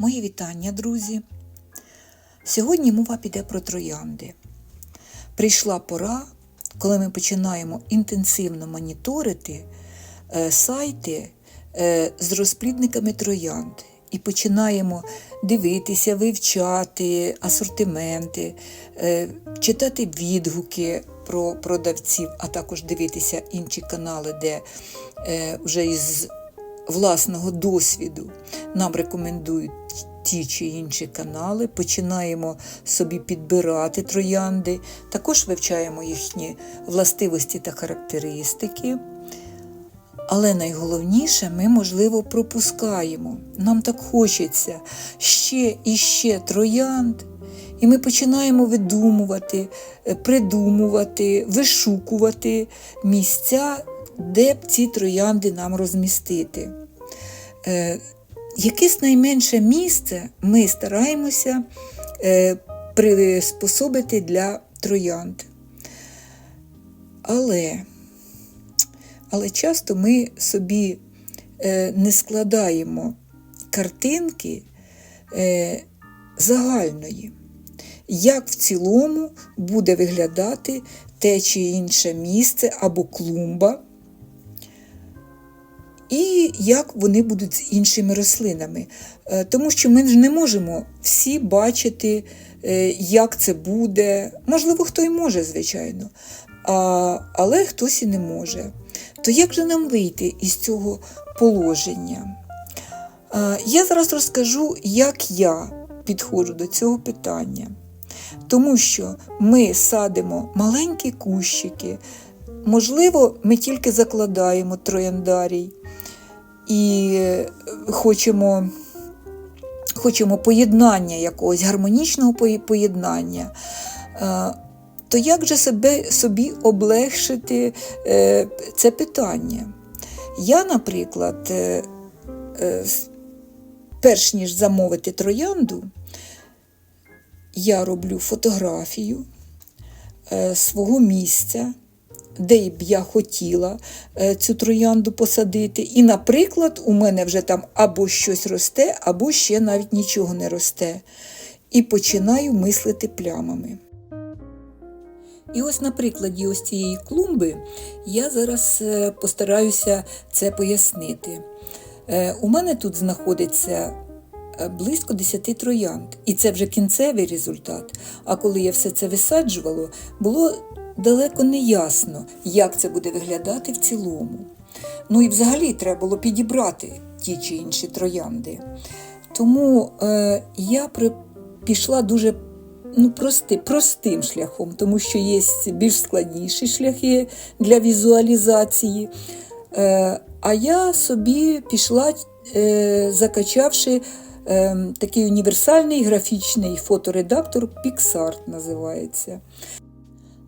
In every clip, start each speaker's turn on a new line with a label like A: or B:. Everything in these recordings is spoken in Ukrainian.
A: Мої вітання, друзі. Сьогодні мова піде про троянди. Прийшла пора, коли ми починаємо інтенсивно моніторити е, сайти е, з розплідниками троянд і починаємо дивитися, вивчати асортименти, е, читати відгуки про продавців, а також дивитися інші канали, де вже із власного досвіду нам рекомендують ті чи інші канали, починаємо собі підбирати троянди, також вивчаємо їхні властивості та характеристики. Але найголовніше, ми, можливо, пропускаємо. Нам так хочеться ще і ще троянд, і ми починаємо видумувати, е, придумувати, вишукувати місця, де б ці троянди нам розмістити. Якесь найменше місце ми стараємося е, приспособити для троянд. Але, але часто ми собі е, не складаємо картинки е, загальної, як в цілому буде виглядати те чи інше місце або клумба, і як вони будуть з іншими рослинами. Е, Тому що ми ж не можемо всі бачити, е, як це буде. Можливо, хто й може, звичайно, а, але хтось і не може. То як же нам вийти із цього положення? Я зараз розкажу, як я підходжу до цього питання. Тому що ми садимо маленькі кущики, можливо, ми тільки закладаємо трояндарій і е, хочемо, хочемо поєднання якогось гармонічного поєднання. Е, То як же себе, собі облегшити е, це питання? Я, наприклад, перш ніж замовити троянду, я роблю фотографію свого місця, де б я хотіла е, цю троянду посадити. І, наприклад, у мене вже там або щось росте, або ще навіть нічого не росте. І починаю мислити плямами. І ось на прикладі ось цієї клумби я зараз е, постараюся це пояснити. Е, У мене тут знаходиться близько 10 троянд, і це вже кінцевий результат. А коли я все це висаджувала, було далеко не ясно, як це буде виглядати в цілому. Ну і взагалі треба було підібрати ті чи інші троянди. Тому е, я при, пішла дуже ну, прости, простим шляхом, тому що є більш складніші шляхи для візуалізації. Е, а я собі пішла, е, закачавши е, такий універсальний графічний фоторедактор PixArt називається.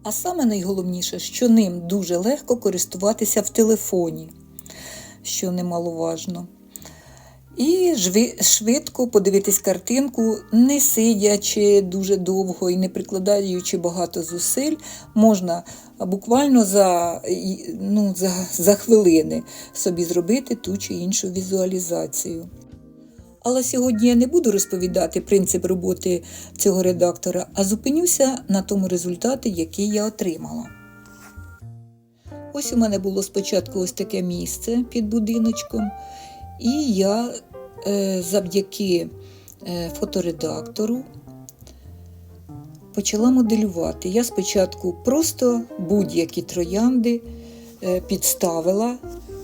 A: А саме найголовніше, що ним дуже легко користуватися в телефоні, що немаловажно. І швидко подивитись картинку, не сидячи дуже довго і не прикладаючи багато зусиль, можна буквально за, ну, за, за хвилини собі зробити ту чи іншу візуалізацію. Але сьогодні я не буду розповідати принцип роботи цього редактора, а зупинюся на тому результаті, який я отримала. Ось у мене було спочатку ось таке місце під будиночком, і я е, завдяки е, фоторедактору почала моделювати. Я спочатку просто будь-які троянди е, підставила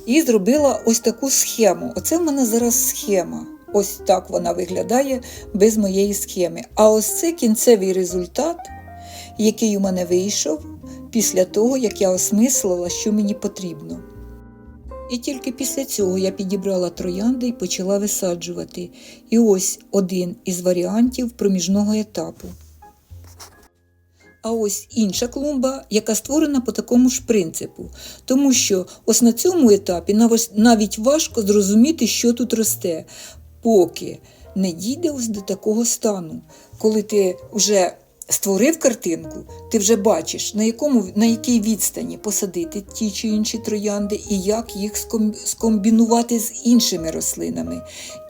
A: і зробила ось таку схему. Оце в мене зараз схема. Ось так вона виглядає без моєї схеми. А ось це кінцевий результат, який у мене вийшов після того, як я осмислила, що мені потрібно. І тільки після цього я підібрала троянди і почала висаджувати. І ось один із варіантів проміжного етапу. А ось інша клумба, яка створена по такому ж принципу. Тому що ось на цьому етапі навіть важко зрозуміти, що тут росте, поки не дійде ось до такого стану, коли ти вже створив картинку, ти вже бачиш, на, якому, на якій відстані посадити ті чи інші троянди і як їх скомбінувати з іншими рослинами.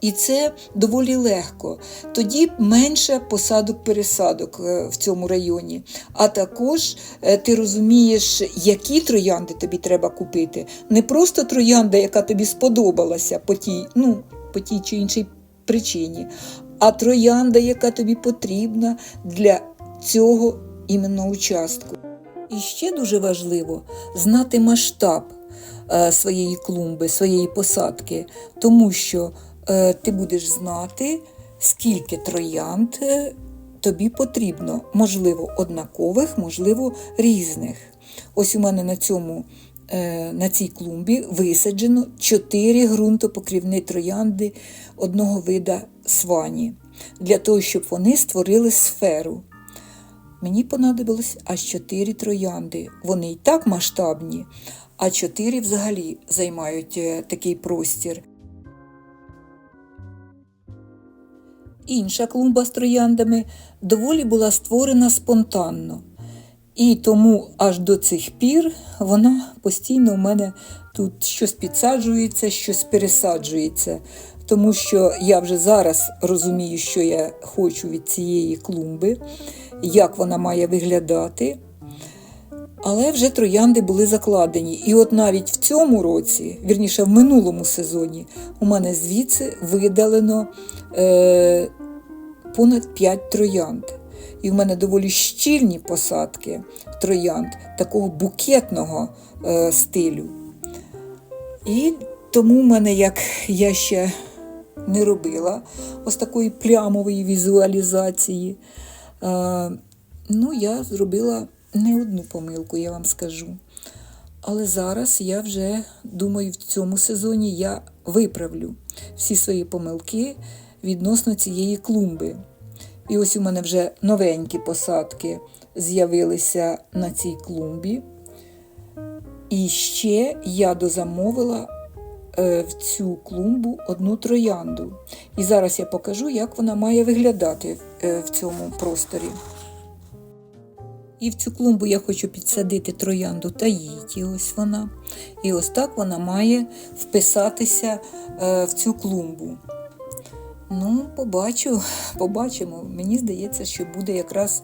A: І це доволі легко. Тоді менше посадок-пересадок е, в цьому районі. А також е, ти розумієш, які троянди тобі треба купити. Не просто троянда, яка тобі сподобалася по тій, ну, по тій чи іншій причині, а троянда, яка тобі потрібна для цього іменно участку. І ще дуже важливо знати масштаб е, своєї клумби, своєї посадки, тому що е, ти будеш знати, скільки троянд е, тобі потрібно, можливо, однакових, можливо, різних. Ось у мене на цьому. Е, На цій клумбі висаджено 4 ґрунтопокрівні троянди одного вида свані, для того, щоб вони створили сферу. Мені понадобилось аж 4 троянди. Вони і так масштабні, а 4 взагалі займають е, такий простір. Інша клумба з трояндами доволі була створена спонтанно. І тому аж до цих пір вона постійно у мене тут щось підсаджується, щось пересаджується. Тому що я вже зараз розумію, що я хочу від цієї клумби, як вона має виглядати. Але вже троянди були закладені. І от навіть в цьому році, вірніше в минулому сезоні, у мене звідси видалено е, понад 5 троянд. І в мене доволі щільні посадки троянд такого букетного е, стилю. І тому в мене, як я ще не робила ось такої плямової візуалізації, е, ну, я зробила не одну помилку, я вам скажу. Але зараз я вже думаю, в цьому сезоні я виправлю всі свої помилки відносно цієї клумби. І ось у мене вже новенькі посадки з'явилися на цій клумбі. І ще я дозамовила е, в цю клумбу одну троянду. І зараз я покажу, як вона має виглядати е, в цьому просторі. І в цю клумбу я хочу підсадити троянду Таїті, ось вона. І ось так вона має вписатися е, в цю клумбу. Ну, побачу, побачимо. Мені здається, що буде якраз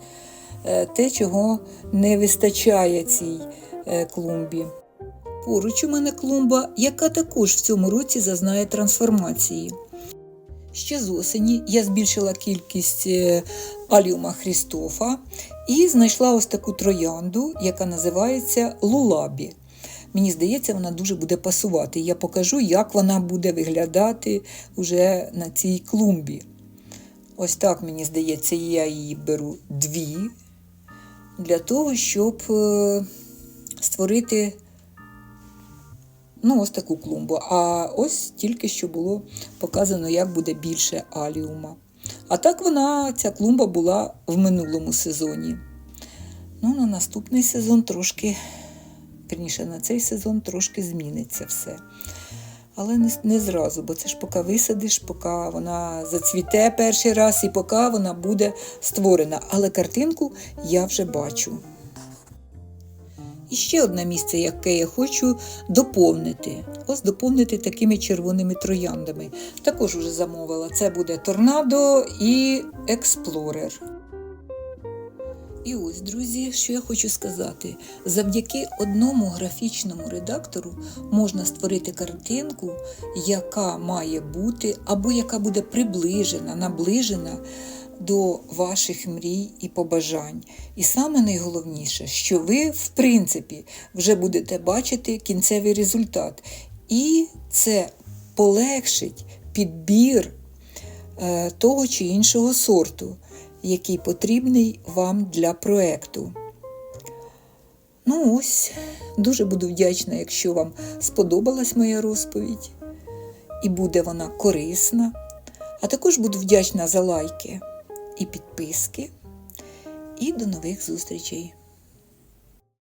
A: е, те, чого не вистачає цій е, клумбі. Поруч у мене клумба, яка також в цьому році зазнає трансформації. Ще з осені я збільшила кількість е, аліума Хрістофа і знайшла ось таку троянду, яка називається Лулабі. Мені здається, вона дуже буде пасувати. Я покажу, як вона буде виглядати уже на цій клумбі. Ось так, мені здається, я її беру дві для того, щоб е, створити ну, ось таку клумбу. А ось тільки що було показано, як буде більше аліума. А так вона, ця клумба була в минулому сезоні. Ну, на наступний сезон трошки, вірніше, на цей сезон трошки зміниться все. Але не, не зразу, бо це ж поки висадиш, поки вона зацвіте перший раз і поки вона буде створена. Але картинку я вже бачу. І ще одне місце, яке я хочу доповнити. Ось доповнити такими червоними трояндами. Також вже замовила. Це буде торнадо і експлорер. І ось, друзі, що я хочу сказати: завдяки одному графічному редактору можна створити картинку, яка має бути, або яка буде приближена, наближена до ваших мрій і побажань. І саме найголовніше, що ви, в принципі, вже будете бачити кінцевий результат. І це полегшить підбір е, того чи іншого сорту, який потрібний вам для проекту. Ну ось, дуже буду вдячна, якщо вам сподобалась моя розповідь, і буде вона корисна. А також буду вдячна за лайки і підписки. І до нових зустрічей!